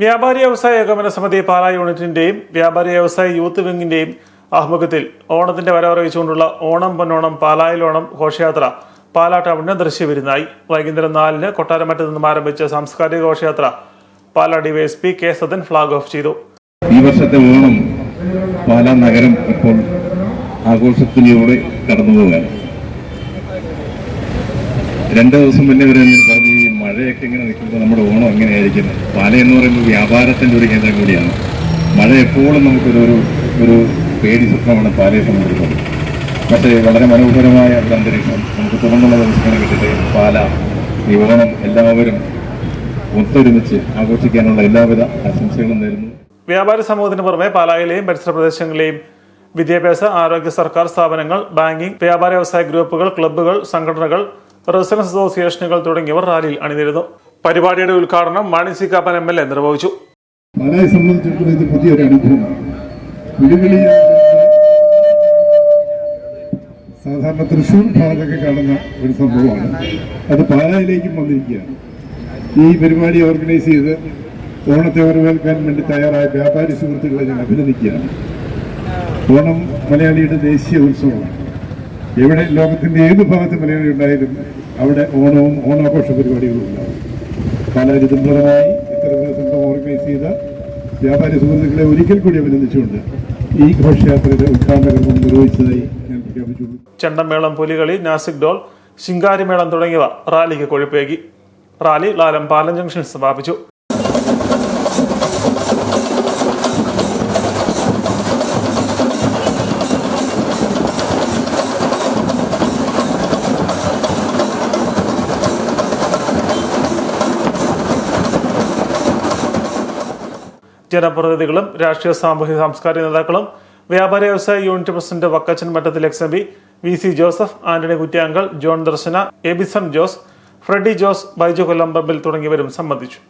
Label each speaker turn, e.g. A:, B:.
A: വ്യാപാരി വ്യവസായ ഏകോപന സമിതി പാലാ യൂണിറ്റിന്റെയും വ്യാപാരി വ്യവസായ യൂത്ത് വിങ്ങിന്റെയും ആഭിമുഖ്യത്തിൽ ഓണത്തിന്റെ വരവറിയിച്ചുകൊണ്ടുള്ള ഓണം പൊന്നോണം പാലായിലോണം ഘോഷയാത്ര പാലാ ടൗണിന് ദൃശ്യവിരുന്നായി വൈകുന്നേരം നാലിന് കൊട്ടാരമറ്റത്ത് നിന്നും ആരംഭിച്ച സാംസ്കാരിക ഘോഷയാത്ര Pala DySP K Sadan flag off ചെയ്തു.
B: ഈ വർഷത്തെ ഓണം പാലാ നഗരം ഇപ്പോൾ ആഘോഷത്തിലൂടെ കടന്നു പോവുകയാണ് രണ്ട് ദിവസം മുന്നേ വരെ പറഞ്ഞു മഴയൊക്കെ ഇങ്ങനെ നിൽക്കുമ്പോൾ നമ്മുടെ ഓണം എങ്ങനെയായിരിക്കും? പാല എന്ന് പറയുമ്പോൾ വ്യാപാരത്തിന്റെ ഒരു കേന്ദ്രം കൂടിയാണ്. മഴ എപ്പോഴും നമുക്കൊരു ഒരു ഒരു പേടി സ്വപ്നമാണ് പാലയെ സംബന്ധിച്ചത് പക്ഷേ വളരെ മനോഹരമായ ഒരു അന്തരീക്ഷം. നമുക്ക് തുറന്നുള്ള ദിവസങ്ങൾ കിട്ടിയിട്ട് പാല ഈ ഓണം എല്ലാവരും ഒത്തൊരുമിച്ച് ആഘോഷിക്കാനുള്ള എല്ലാവിധ ആശംസകളും നേരുന്നു.
A: വ്യാപാര സമൂഹത്തിന് പുറമെ പാലായിലെയും പരിസര പ്രദേശങ്ങളിലെയും വിദ്യാഭ്യാസ ആരോഗ്യ സർക്കാർ സ്ഥാപനങ്ങൾ ബാങ്കിംഗ് വ്യാപാര വ്യവസായ ഗ്രൂപ്പുകൾ ക്ലബ്ബുകൾ സംഘടനകൾ റെസിഡൻസ് അസോസിയേഷനുകൾ തുടങ്ങിയവർ റാലിയിൽ അണിനിരുന്നു. പരിപാടിയുടെ ഉദ്ഘാടനം Mani C Kappan M L A നിർവഹിച്ചു.
C: പാലായെ സംബന്ധിച്ചിടത്തോളം ഇത് പുതിയൊരു അനുഭവമാണ്. പുലികളി സാധാരണ തൃശ്ശൂർ ഭാഗത്തൊക്കെ കാണുന്ന ഒരു സംഭവമാണ്. അത് പാലായിലേക്കും വന്നിരിക്കുകയാണ്. ഈ പരിപാടി ഓർഗനൈസ് ചെയ്ത് ഓണത്തെ വരവേൽക്കാൻ വേണ്ടി തയ്യാറായ വ്യാപാരി സുഹൃത്തുക്കളെ ഞാൻ അഭിനന്ദിക്കുകയാണ്. ഓണം മലയാളിയുടെ ദേശീയ ഉത്സവമാണ്. എവിടെ ലോകത്തിന്റെ ഏത് ഭാഗത്ത് മലയാളി ഉണ്ടായാലും അവിടെ ഓണവും ഓണാഘോഷ പരിപാടികളും ഉണ്ടാവും. കാലാരിതന്ത്രമായി ഇത്തരത്തിലുള്ള സംഘം ഓർഗനൈസ് ചെയ്ത വ്യാപാരി സുഹൃത്തുക്കളെ ഒരിക്കൽ കൂടി അഭിനന്ദിച്ചുകൊണ്ട് ഈ ഘോഷയാത്രയുടെ ഉദ്ഘാടന കർമ്മം നിർവഹിച്ചതായി ഞാൻ പ്രഖ്യാപിച്ചുള്ളൂ.
A: ചെണ്ടമേളം പുലികളി നാസിക് ഡോൾ ശിങ്കാരിമേളം തുടങ്ങിയവ റാലിക്ക് കൊഴുപ്പേകി. റാലി ലാലം പാലം ജംഗ്ഷനിൽ സമാപിച്ചു. ജനപ്രതിനിധികളും രാഷ്ട്രീയ സാമൂഹിക സാംസ്കാരിക നേതാക്കളും വ്യാപാര വ്യവസായ unit president Vakkachan Mattathil ex M V C Joseph Antony Kuttiyankal John Darshana Abison Jose Freddy Jose Baiju Kollam തുടങ്ങിയവരും സംബന്ധിച്ചു.